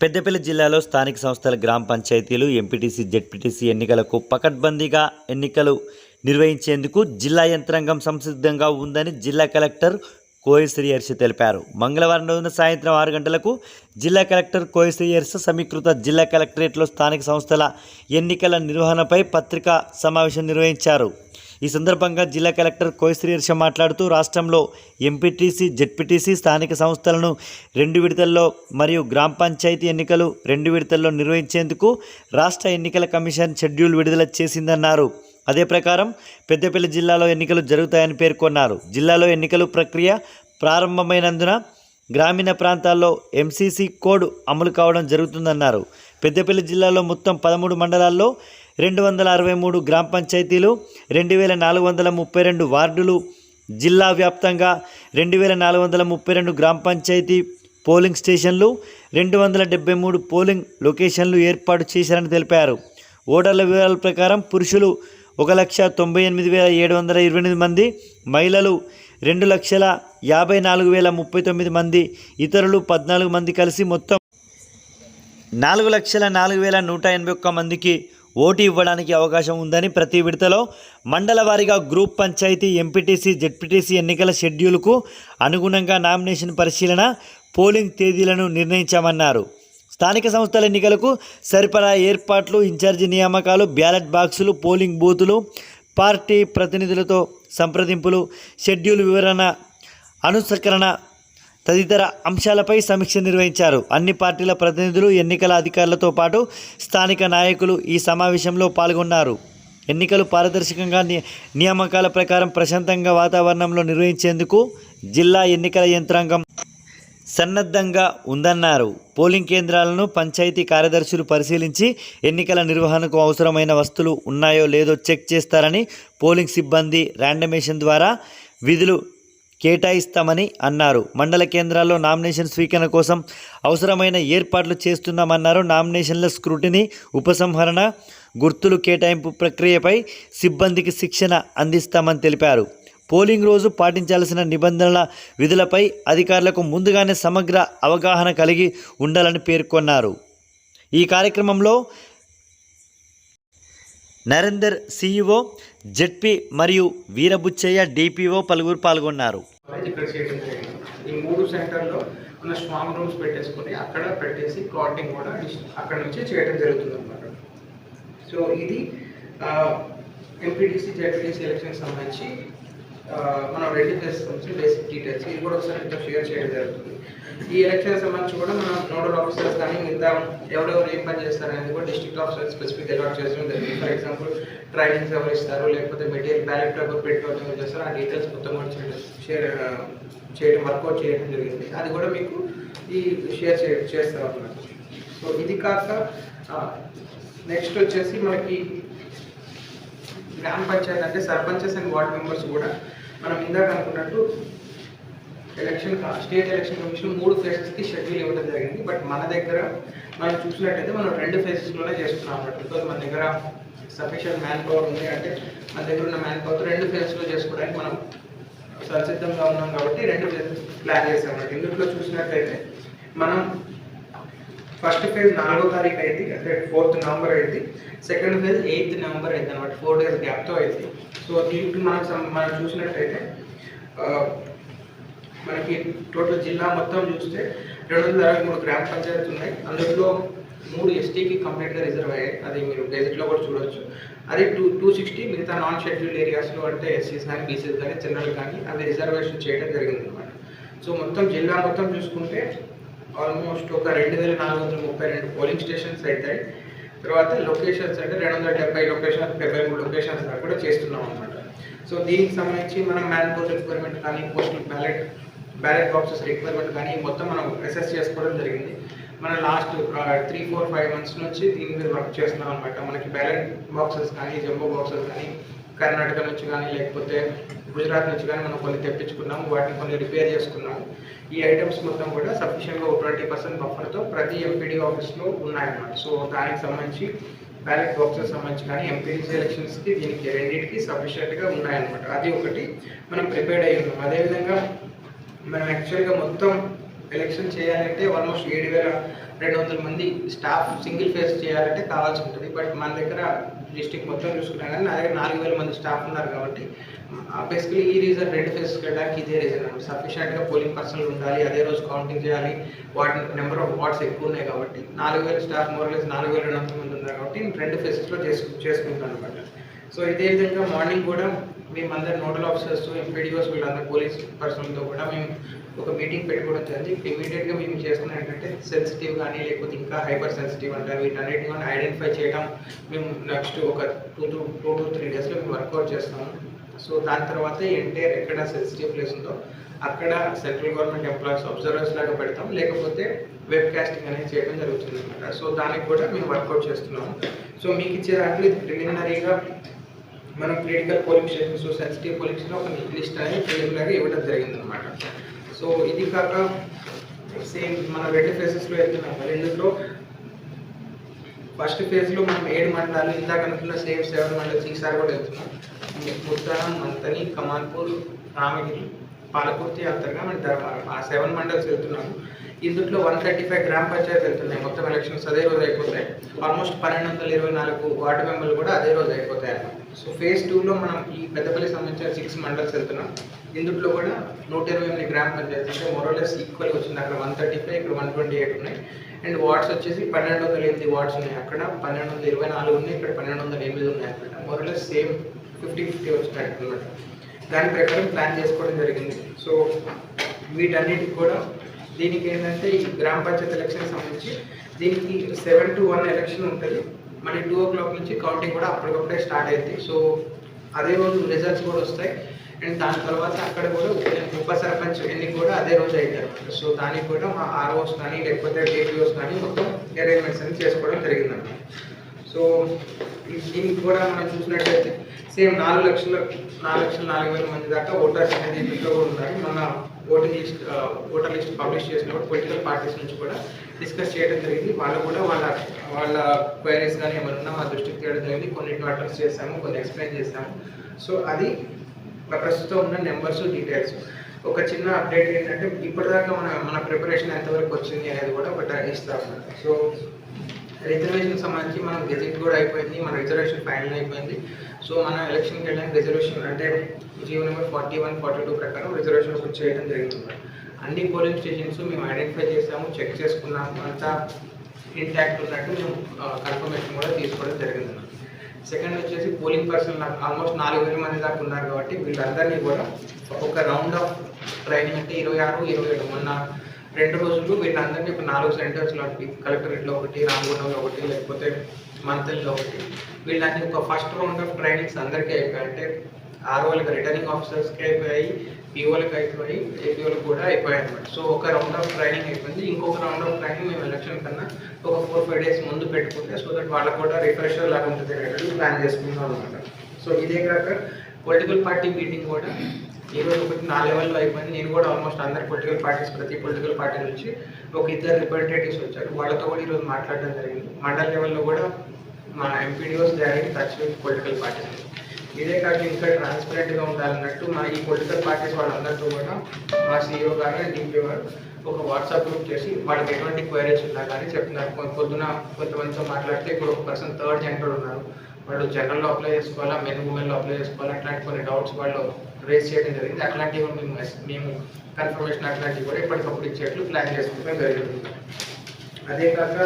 పెద్దపల్లి జిల్లాలో స్థానిక సంస్థల గ్రామ పంచాయతీలు ఎంపీటీసీ జెడ్పీటీసీ ఎన్నికలకు పకడ్బందీగా ఎన్నికలు నిర్వహించేందుకు జిల్లా యంత్రాంగం సంసిద్ధంగా ఉందని జిల్లా కలెక్టర్ కోయశ్రీ హర్ష తెలిపారు. మంగళవారం రోజున సాయంత్రం ఆరు గంటలకు జిల్లా కలెక్టర్ కోయశ్రీ హర్ష సమీకృత జిల్లా కలెక్టరేట్లో స్థానిక సంస్థల ఎన్నికల నిర్వహణపై పత్రికా సమావేశం నిర్వహించారు. ఈ సందర్భంగా జిల్లా కలెక్టర్ కోయశ్రీ హర్ష మాట్లాడుతూ రాష్ట్రంలో ఎంపీటీసీ జెడ్పీటీసీ స్థానిక సంస్థలను రెండు విడతల్లో మరియు గ్రామ పంచాయతీ ఎన్నికలు రెండు విడతల్లో నిర్వహించేందుకు రాష్ట్ర ఎన్నికల కమిషన్ షెడ్యూల్ విడుదల చేసిందన్నారు. అదే ప్రకారం పెద్దపల్లి జిల్లాలో ఎన్నికలు జరుగుతాయని పేర్కొన్నారు. జిల్లాలో ఎన్నికలు ప్రక్రియ ప్రారంభమైనందున గ్రామీణ ప్రాంతాల్లో ఎంసీసీ కోడ్ అమలు కావడం జరుగుతుందన్నారు. పెద్దపల్లి జిల్లాలో మొత్తం పదమూడు మండలాల్లో రెండు వందల అరవై మూడు గ్రామ పంచాయతీలు రెండు వేల నాలుగు వందల ముప్పై రెండు వార్డులు జిల్లా వ్యాప్తంగా రెండు వేల నాలుగు వందల ముప్పై రెండు గ్రామ పంచాయతీ పోలింగ్ స్టేషన్లు రెండు వందల డెబ్బై మూడు పోలింగ్ లొకేషన్లు ఏర్పాటు చేశారని తెలిపారు. ఓటర్ల వివరాల ప్రకారం పురుషులు ఒక లక్ష తొంభై ఎనిమిది వేల ఏడు వందల ఇరవై ఎనిమిది మంది మహిళలు రెండు లక్షల యాభై నాలుగు వేల ముప్పై తొమ్మిది మంది ఇతరులు పద్నాలుగు మంది కలిసి మొత్తం నాలుగు లక్షల నాలుగు వేల నూట ఎనభై ఒక్క మందికి ఓటు ఇవ్వడానికి అవకాశం ఉందని ప్రతి విడతలో మండల వారీగా గ్రూప్ పంచాయతీ ఎంపీటీసీ జెడ్పీటీసీ ఎన్నికల షెడ్యూల్కు అనుగుణంగా నామినేషన్ పరిశీలన పోలింగ్ తేదీలను నిర్ణయించామన్నారు. స్థానిక సంస్థల ఎన్నికలకు సరిపడా ఏర్పాట్లు ఇన్ఛార్జి నియామకాలు బ్యాలెట్ బాక్సులు పోలింగ్ బూతులు పార్టీ ప్రతినిధులతో సంప్రదింపులు షెడ్యూల్ వివరణ అనుసకరణ తదితర అంశాలపై సమీక్ష నిర్వహించారు. అన్ని పార్టీల ప్రతినిధులు ఎన్నికల అధికారులతో పాటు స్థానిక నాయకులు ఈ సమావేశంలో పాల్గొన్నారు. ఎన్నికలు పారదర్శకంగా ని- నియామకాల ప్రకారం ప్రశాంతంగా వాతావరణంలో నిర్వహించేందుకు జిల్లా ఎన్నికల యంత్రాంగం సన్నద్ధంగా ఉందన్నారు. పోలింగ్ కేంద్రాలను పంచాయతీ కార్యదర్శులు పరిశీలించి ఎన్నికల నిర్వహణకు అవసరమైన వస్తువులు ఉన్నాయో లేదో చెక్ చేస్తారని పోలింగ్ సిబ్బంది ర్యాండమేషన్ ద్వారా విధులు కేటాయిస్తామని అన్నారు. మండల కేంద్రాల్లో నామినేషన్ స్వీకరణ కోసం అవసరమైన ఏర్పాట్లు చేస్తున్నామన్నారు. నామినేషన్ల స్క్రూటిని ఉపసంహరణ గుర్తులు కేటాయింపు ప్రక్రియపై సిబ్బందికి శిక్షణ అందిస్తామని తెలిపారు. పోలింగ్ రోజు పాటించాల్సిన నిబంధనల విధులపై అధికారులకు ముందుగానే సమగ్ర అవగాహన కలిగి ఉండాలని పేర్కొన్నారు. ఈ కార్యక్రమంలో నరేందర్ సిఇఓ జెడ్పీ మరియు వీరబుచ్చయ్య డిపిఓ పలువురు పాల్గొన్నారు. ఈ మూడు సెంటర్లో మన స్ట్రాంగ్ రూమ్స్ పెట్టేసుకొని అక్కడ పెట్టేసి క్లాటింగ్ కూడా అక్కడ నుంచి చేయడం జరుగుతుంది అనమాట సో ఇది ఎంపీటీసీ జెడ్పీటీసీ ఎలక్షన్ సంబంధించి మనం రెడీ నుంచి బేసిక్ డీటెయిల్స్ ఇది కూడా ఒకసారి ఇంత షేర్ చేయడం జరుగుతుంది. ఈ ఎలక్షన్ సంబంధించి కూడా మనం నోడల్ ఆఫీసర్స్ కానీ మిగతా ఎవరెవరు ఏం పని చేస్తారు అనేది కూడా డిస్ట్రిక్ట్ ఆఫీసర్ స్పెసిఫిక్ అలాట్ చేయడం జరిగింది ఫర్ ఎగ్జాంపుల్ ట్రైనింగ్స్ ఎవరు ఇస్తారు లేకపోతే మెటీరియల్ బ్యాలెట్ పేపర్ పెట్టుకోవడం ఎవరు చేస్తారు ఆ డీటెయిల్స్ మొత్తం కూడా చేయడం షేర్ చేయడం వర్కౌట్ చేయడం జరిగింది. అది కూడా మీకు ఈ షేర్ చే చేస్తారు అన్నమాట సో ఇది కాక నెక్స్ట్ వచ్చేసి మనకి గ్రామ పంచాయతీ అంటే సర్పంచెస్ అండ్ వార్డ్ మెంబర్స్ కూడా మనం ఇందాక అనుకున్నట్టు ఎలక్షన్ స్టేట్ ఎలక్షన్ కమిషన్ మూడు ఫేజెస్కి షెడ్యూల్ ఇవ్వడం జరిగింది. బట్ మన దగ్గర మనం చూసినట్టయితే మనం రెండు ఫేజెస్లోనే చేస్తున్నాం అన్నట్టు. బికాజ్ మన దగ్గర సఫిషియంట్ మ్యాన్ పవర్ ఉంది అంటే మన దగ్గర ఉన్న మ్యాన్ పవర్ రెండు ఫేజెస్లో చేసుకోవడానికి మనం సంసిద్ధంగా ఉన్నాం కాబట్టి రెండు ఫేజెస్ ప్లాన్ చేసాం అన్నట్టు. ఇందులో చూసినట్టయితే మనం ఫస్ట్ ఫేజ్ నాలుగో తారీఖు అయింది అంటే ఫోర్త్ నవంబర్ అయింది. సెకండ్ ఫేజ్ ఎయిత్ నవంబర్ అయింది అనమాట ఫోర్ డేస్ గ్యాప్తో అయింది. సో దీనికి మనం మనం చూసినట్టయితే మనకి టోటల్ జిల్లా మొత్తం చూస్తే రెండు వందల అరవై మూడు గ్రామ పంచాయతీలు ఉన్నాయి. అందులో మూడు ఎస్టీకి కంప్లీట్గా రిజర్వ్ అయ్యాయి. అది మీరు గెజెట్లో కూడా చూడవచ్చు అదే టూ టూ సిక్స్టీ మిగతా నాన్ షెడ్యూల్డ్ ఏరియాస్లో అంటే ఎస్సీస్ కానీ బీసీస్ కానీ జనరల్ కానీ అవి రిజర్వేషన్ చేయడం జరిగింది అనమాట సో మొత్తం జిల్లా మొత్తం చూసుకుంటే ఆల్మోస్ట్ ఒక రెండు వేల నాలుగు వందల ముప్పై రెండు పోలింగ్ స్టేషన్స్ అవుతాయి తర్వాత లొకేషన్స్ అంటే రెండు వందల డెబ్బై లొకేషన్స్ డెబ్బై మూడు లొకేషన్స్ దాకా కూడా చేస్తున్నాం అనమాట సో దీనికి సంబంధించి మనం మ్యాన్ పోస్ట్ రిక్వైర్మెంట్ కానీ postal ballot ballot boxes requirement కానీ మొత్తం మనం అసెస్ చేసుకోవడం జరిగింది. మన last three four five months నుంచి దీని మీద వర్క్ చేస్తున్నాం అనమాట మనకి బ్యాలెట్ బాక్సెస్ కానీ జంబో బాక్సెస్ కానీ కర్ణాటక నుంచి కానీ లేకపోతే గుజరాత్ నుంచి కానీ మనం కొన్ని తెప్పించుకున్నాము వాటిని కొన్ని రిపేర్ చేసుకున్నాము. ఈ ఐటమ్స్ మొత్తం కూడా సఫిషియెంట్గా ట్వంటీ పర్సెంట్ బఫర్తో ప్రతి ఎంపీడీ ఆఫీస్లో ఉన్నాయన్నమాట. సో దానికి సంబంధించి బ్యాలెట్ బాక్సెస్ సంబంధించి కానీ ఎంపీడీసీ ఎలక్షన్స్కి దీనికి రెండింటికి సఫిషియెంట్గా ఉన్నాయన్నమాట. అది ఒకటి మనం ప్రిపేర్ అయ్యి ఉన్నాం అదేవిధంగా మనం యాక్చువల్గా మొత్తం ఎలక్షన్ చేయాలంటే ఆల్మోస్ట్ ఏడు వేల రెండు వందల మంది స్టాఫ్ సింగిల్ ఫేస్ చేయాలంటే కావాల్సి ఉంటుంది. బట్ మన దగ్గర డిస్టిక్ మొత్తం చూసుకున్నా కానీ నా దగ్గర నాలుగు వేల మంది స్టాఫ్ ఉన్నారు కాబట్టి బేసికలీ ఈ రీజన్ రెండు ఫేసెస్ కట్టడానికి ఇదే రీజన్ అండి. సఫిషియెంట్గా పోలింగ్ పర్సన్లు ఉండాలి అదే రోజు కౌంటింగ్ చేయాలి వాటి నెంబర్ ఆఫ్ వార్డ్స్ ఎక్కువ ఉన్నాయి కాబట్టి నాలుగు వేల స్టాఫ్ మోర్లెస్ నాలుగు వేల రెండు వందల మంది ఉన్నారు కాబట్టి రెండు ఫేసెస్లో చేసు చేసుకుంటాను అనమాట. సో ఇదే విధంగా మార్నింగ్ కూడా మేమందరం నోడల్ ఆఫీసర్స్ ఎంపీడీఓస్ వీళ్ళందరూ పోలీస్ పర్సన్తో కూడా మేము ఒక మీటింగ్ పెట్టుకోవడం జరిగింది. ఇమీడియట్గా మేము చేస్తున్నాం ఏంటంటే సెన్సిటివ్ కానీ లేకపోతే ఇంకా హైపర్ సెన్సిటివ్ అంటారు. వీటన్నిటిని కానీ ఐడెంటిఫై చేయడం మేము నెక్స్ట్ ఒక two two two two three డేస్లో మేము వర్కౌట్ చేస్తాము. సో దాని తర్వాత ఎంటైర్ ఎక్కడ సెన్సిటివ్ ప్లేస్ ఉందో అక్కడ సెంట్రల్ గవర్నమెంట్ ఎంప్లాయీస్ అబ్జర్వర్స్ లాగా పెడతాం. లేకపోతే వెబ్ కాస్టింగ్ అనేది చేయడం జరుగుతుంది అనమాట సో దానికి కూడా మేము వర్కౌట్ చేస్తున్నాము. సో మీకు ఇచ్చే దాంట్లో ఇది ప్రిలిమినరీగా మనం political polling stations sensitive polling station ఒక లిస్ట్ అనేది ప్రిలిమినరీ ఇవ్వడం జరిగింది అనమాట సో ఇది కాక సేమ్ మన రెండు ఫేసెస్లో వెళ్తున్నాం. రెండులో ఫస్ట్ ఫేజ్లో మనం ఏడు మండలాలు ఇందాక అనుకున్న సేమ్ సెవెన్ మండల్స్ ఈసారి కూడా వెళ్తున్నాం. ముత్తారం మంతని కమాన్పూర్ రామగిరి పాలకుర్తి అంతర్గా మన ధర్మారం ఆ సెవెన్ మండల్స్ వెళ్తున్నాము. ఇందులో వన్ థర్టీ ఫైవ్ గ్రామ పంచాయతీ వెళ్తున్నాయి. మొత్తం ఎలక్షన్స్ అదే రోజు అయిపోతాయి. ఆల్మోస్ట్ పన్నెండు వందల ఇరవై నాలుగు వార్డు మెంబర్లు కూడా అదే రోజు అయిపోతాయి అన్నమాట. సో ఫేజ్ టూలో మనం ఈ పెద్దపల్లి సంబంధించిన సిక్స్ మండల్స్ వెళ్తున్నాం. ఇందులో కూడా నూట ఇరవై ఎనిమిది గ్రామ పంచాయతీ అంటే మోరోలెస్ ఈక్వల్ వచ్చింది. అక్కడ వన్ థర్టీ ఫైవ్ ఇక్కడ వన్ ట్వంటీ ఎయిట్ ఉన్నాయి. అండ్ వార్డ్స్ వచ్చేసి పన్నెండు వందల ఎనిమిది వార్డ్స్ ఉన్నాయి. అక్కడ పన్నెండు వందల ఇరవై నాలుగు ఉన్నాయి. ఇక్కడ పన్నెండు వందల ఎనిమిది ఉన్నాయి. అక్కడ మోరోలెస్ సేమ్ ఫిఫ్టీ ఫిఫ్టీ వచ్చినట్టు అనమాట దాని ప్రకారం ప్లాన్ చేసుకోవడం జరిగింది. సో వీటన్నిటికి కూడా దీనికి ఏంటంటే ఈ గ్రామ పంచాయత్ ఎలక్షన్ సంబంధించి దీనికి సెవెన్ టు వన్ ఎలక్షన్ ఉంటుంది. మళ్ళీ టూ ఓ క్లాక్ నుంచి కౌంటింగ్ కూడా అప్పటికప్పుడే స్టార్ట్ అయింది. సో అదే రోజు రిజల్ట్స్ కూడా వస్తాయి. అండ్ దాని తర్వాత అక్కడ కూడా ఉప సర్పంచ్ ఎన్ని కూడా అదే రోజు అవుతారు సో దానికి కూడా మా ఆర్ఓస్ కానీ లేకపోతే డేపీఓస్ కానీ మొత్తం అరేంజ్మెంట్స్ అని చేసుకోవడం జరిగిందన్నమాట. సో దీనికి కూడా మనం చూసినట్లయితే సేమ్ నాలుగు లక్షల నాలుగు లక్షల నాలుగు వేల మంది దాకా ఓటర్స్ అనేది ఇంట్లో కూడా ఉన్నారు. మన voting list voter list publish చేసినప్పుడు పొలిటికల్ పార్టీస్ నుంచి కూడా డిస్కస్ చేయడం జరిగింది. వాళ్ళు కూడా వాళ్ళ వాళ్ళ క్వైరీస్ కానీ ఏమైనా ఉన్నా మా దృష్టికి తేయడం జరిగింది. కొన్నింటిని అడ్రస్ చేశాము కొన్ని ఎక్స్ప్లెయిన్ చేశాము. సో అది ప్రస్తుతం ఉన్న నెంబర్స్ డీటెయిల్స్. ఒక చిన్న అప్డేట్ ఏంటంటే ఇప్పటిదాకా మన మన ప్రిపరేషన్ ఎంతవరకు వచ్చింది అనేది కూడా ఒకటి ఇస్తాం సో రిజర్వేషన్ సంబంధించి మనం గెజెట్ కూడా అయిపోయింది మన రిజర్వేషన్ ఫైనల్ అయిపోయింది. సో మనం ఎలక్షన్కి వెళ్ళడానికి రిజర్వేషన్ అంటే GO number forty one forty two ప్రకారం రిజర్వేషన్ బుక్ చేయడం జరిగింది అన్ని పోలింగ్ స్టేషన్స్ మేము ఐడెంటిఫై చేసాము చెక్ చేసుకున్నాము. అంతా ఇంటాక్ట్ ఉన్నట్టు మేము కన్ఫర్మేషన్ కూడా తీసుకోవడం జరిగింది సెకండ్ వచ్చేసి పోలింగ్ పర్సన్ ఆల్మోస్ట్ నాలుగు వేల మంది దాకా ఉన్నారు కాబట్టి వీళ్ళందరినీ కూడా ఒక రౌండ్ ఆఫ్ ట్రైనింగ్ అంటే ఇరవై ఆరు ఇరవై ఏడు మొన్న రెండు రోజులు వీళ్ళందరినీ ఒక నాలుగు సెంటర్స్ ఒకటి కలెక్టరేట్లో ఒకటి రామగుండంలో ఒకటి లేకపోతే మంత్రిలో ఒకటి. వీళ్ళని ఒక ఫస్ట్ రౌండ్ ఆఫ్ ట్రైనింగ్స్ అందరికీ అయిపోయాయి. అంటే ఆర్ఓలకి రిటర్నింగ్ ఆఫీసర్స్కి అయిపోయాయి పిఓలకి అయిపోయి ఏపీఓలకు కూడా అయిపోయాయి అనమాట సో ఒక రౌండ్ ఆఫ్ ట్రైనింగ్ అయిపోయింది. ఇంకొక రౌండ్ ఆఫ్ ట్రైనింగ్ మేము ఎలక్షన్ కన్నా ఒక ఫోర్ ఫైవ్ డేస్ ముందు పెట్టుకుంటే సో దట్ వాళ్ళకు కూడా రిఫ్రెషర్ లాగా ఉంటుంది ప్లాన్ చేసుకుంటాం అనమాట సో ఇదే కాక పొలిటికల్ పార్టీ మీటింగ్ కూడా ఈ రోజు ఒకటి నా లెవెల్లో అయిపోయింది. నేను కూడా ఆల్మోస్ట్ అందరి పొలిటికల్ పార్టీస్ ప్రతి పొలిటికల్ పార్టీ నుంచి ఒక ఇద్దరు రిప్రజెంటేటివ్స్ వచ్చారు. వాళ్ళతో కూడా ఈరోజు మాట్లాడడం జరిగింది. మండల లెవెల్లో కూడా మా MPDOs direct touch with political parties ఇదే కాక ఇంకా ట్రాన్స్పరెంట్గా ఉండాలన్నట్టు మా ఈ పొలిటికల్ పార్టీస్ వాళ్ళందరితో కూడా మా సీఈఓ గారు అండ్ డిపిఓ గారు ఒక వాట్సాప్ గ్రూప్ చేసి వాళ్ళకి ఎటువంటి క్వైరీస్ ఉన్నా కానీ చెప్తున్నారు. పొద్దున కొంతమందితో మాట్లాడితే ఇప్పుడు ఒక పర్సన్ థర్డ్ జెండర్ ఉన్నారు. వాళ్ళు జనరల్లో అప్లై చేసుకోవాలా మెన్ ఉమెన్లో అప్లై చేసుకోవాలా అట్లాంటి కొన్ని డౌట్స్ వాళ్ళు రేస్ చేయడం జరిగింది. అట్లాంటివి మేము మేము కన్ఫర్మేషన్ అట్లాంటివి కూడా ఎప్పటికప్పుడు ఇచ్చేట్లు ప్లాన్ చేసుకోవడం జరిగింది. అదే కాక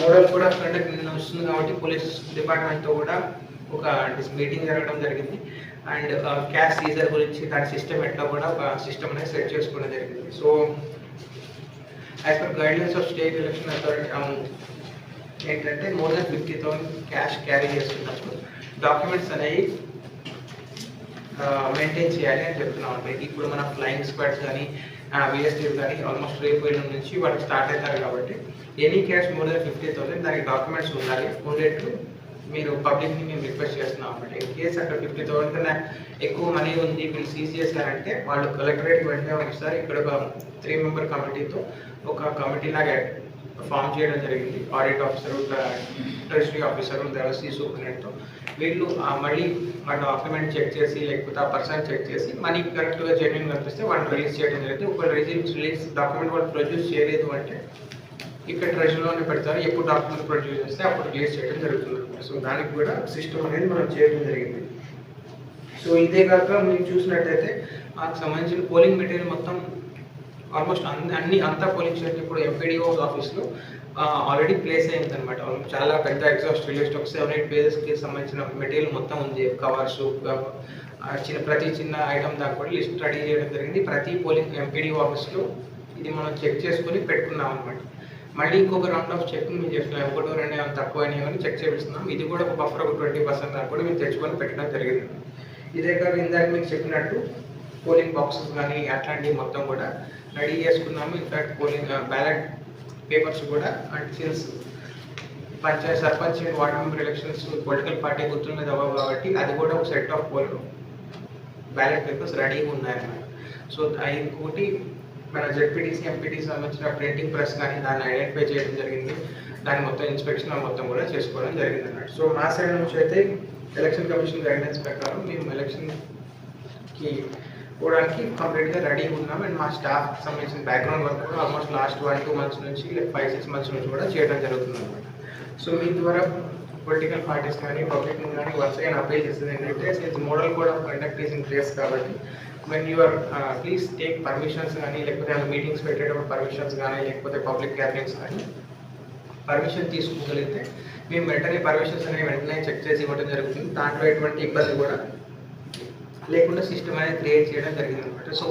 మోడల్ కూడా కండక్ట్ నిన్న వస్తుంది కాబట్టి పోలీస్ డిపార్ట్మెంట్తో కూడా ఒక మీటింగ్ జరగడం జరిగింది. అండ్ క్యాష్ సీజర్ గురించి దాని సిస్టమ్ ఎట్లా కూడా ఒక సిస్టమ్ అనేది సెట్ చేసుకోవడం జరిగింది. So as per guidelines of state election authority ఏంటంటే more than fifty thousand cash carry చేస్తున్నప్పుడు డాక్యుమెంట్స్ అనేవి మెయింటైన్ చేయాలి అని చెప్తున్నాం అండి. ఇప్పుడు మన ఫ్లయింగ్ స్క్వాడ్స్ కానీ విఎస్టీ కానీ ఆల్మోస్ట్ రేపు ఎల్లుండి నుంచి వాళ్ళు స్టార్ట్ అవుతారు కాబట్టి any cash more than fifty thousand దానికి డాక్యుమెంట్స్ ఉండాలి. ఉండేట్టు మీరు పబ్లిక్ని మేము రిక్వెస్ట్ చేస్తున్నాం అనమాట ఇన్ కేస్ అక్కడ ఫిఫ్టీ థౌసండ్ కన్నా ఎక్కువ మనీ ఉంది మీరు సీజ్ చేశారంటే వాళ్ళు కలెక్టరేట్కి వెంటనే ఒకసారి ఇక్కడ ఒక త్రీ మెంబర్ కమిటీతో ఒక కమిటీ లాగా ఫామ్ చేయడం జరిగింది. ఆడిట్ ఆఫీసర్ ట్రెజరీ ఆఫీసర్ దేవసీ సూపరింటెండెంట్తో వీళ్ళు మళ్ళీ ఆ డాక్యుమెంట్ చెక్ చేసి లేకపోతే ఆ పర్సన్ చెక్ చేసి మనీ కరెక్ట్గా జెన్యున్ కనిపిస్తే వాళ్ళని రిలీజ్ చేయడం జరిగింది. ఒకవేళ రిలీజ్ రిలీజ్ డాక్యుమెంట్ వాళ్ళు ప్రొడ్యూస్ చేయలేదు అంటే ఇక్కడ ట్రెజరీలోనే పెడతారు. ఎప్పుడు డాక్యుమెంట్ ప్రొడ్యూస్ చేస్తే అప్పుడు రిలీజ్ చేయడం జరుగుతుంది సో దానికి కూడా సిస్టమ్ అనేది మనం చేయడం జరిగింది. సో ఇదే కాక మీరు చూసినట్టయితే నాకు సంబంధించిన పోలింగ్ మెటీరియల్ మొత్తం ఆల్మోస్ట్ అన్ని అన్ని అంతా పోలింగ్ స్టేషన్ ఇప్పుడు ఎంపీడీఓ ఆఫీస్లో ఆల్రెడీ ప్లేస్ అయింది అనమాట చాలా పెద్ద ఎగ్జాస్ట్ లిస్ట్ ఒక సెవెన్ ఎయిట్ పేజెస్కి సంబంధించిన మెటీరియల్ మొత్తం ఉంది. కవర్స్ చిన్న ప్రతి చిన్న ఐటమ్ దాకా కూడా లిస్ట్ రెడీ చేయడం జరిగింది. ప్రతి పోలింగ్ ఎంపీడీఓ ఆఫీస్లో ఇది మనం చెక్ చేసుకుని పెట్టుకున్నాం అనమాట మళ్ళీ ఇంకొక రౌండ్ ఆఫ్ చెక్ మేము చేస్తున్నాం. ఒకటో రెండు ఏమైనా తక్కువ అయినాయి అని చెక్ చేపిస్తున్నాం. ఇది కూడా ఒక బఫర్ ఒక ట్వంటీ పర్సెంట్ దాకా కూడా మేము తెచ్చుకొని పెట్టడం జరిగింది. ఇదే కాక ఇందాక మీకు చెప్పినట్టు పోలింగ్ బాక్సెస్ కానీ అట్లాంటివి మొత్తం కూడా రెడీ చేసుకున్నాము. In fact polling ballot papers కూడా and since panchayat sarpanch and ward member elections political party గుర్తుల మీద అవ్వవు కాబట్టి అది కూడా ఒక set of poll ballot papers రెడీగా ఉన్నాయన్నమాట. సో ఇంకోటి మన జెడ్పీటీసీ ఎంపీటీసీ సంబంధించిన ప్రింటింగ్ ప్రెస్ కానీ దాన్ని ఐడెంటిఫై చేయడం జరిగింది. దాని మొత్తం ఇన్స్పెక్షన్ మొత్తం కూడా చేసుకోవడం జరిగింది అన్నమాట సో మా సైడ్ నుంచి అయితే ఎలక్షన్ కమిషన్ గైడెన్స్ ప్రకారం మేము ఎలక్షన్కి పోవడానికి కంప్లీట్గా రెడీగా ఉన్నాం. అండ్ మా స్టాఫ్ సంబంధించిన బ్యాక్గ్రౌండ్ వర్క్ కూడా almost last one two months నుంచి లేక ఫైవ్ సిక్స్ మంత్స్ నుంచి కూడా చేయడం జరుగుతుంది అనమాట సో మీ ద్వారా పొలిటికల్ పార్టీస్ కానీ పబ్లిక్ కానీ వన్స్ అగైన్ అప్లై చేస్తుంది ఏంటంటే since model code of conduct is in place కాబట్టి when you are please take permissions కానీ లేకపోతే మీటింగ్స్ పెట్టేటప్పుడు పర్మిషన్స్ కానీ లేకపోతే పబ్లిక్ గ్యాదరింగ్స్ కానీ పర్మిషన్ తీసుకోగలిగితే మేము వెంటనే పర్మిషన్స్ అనేవి వెంటనే చెక్ చేసి ఇవ్వడం జరుగుతుంది. దాంట్లో ఎటువంటి ఇబ్బంది కూడా లేకుండా సిస్టమ్ అనేది క్రియేట్ చేయడం జరిగింది. అనమాట సో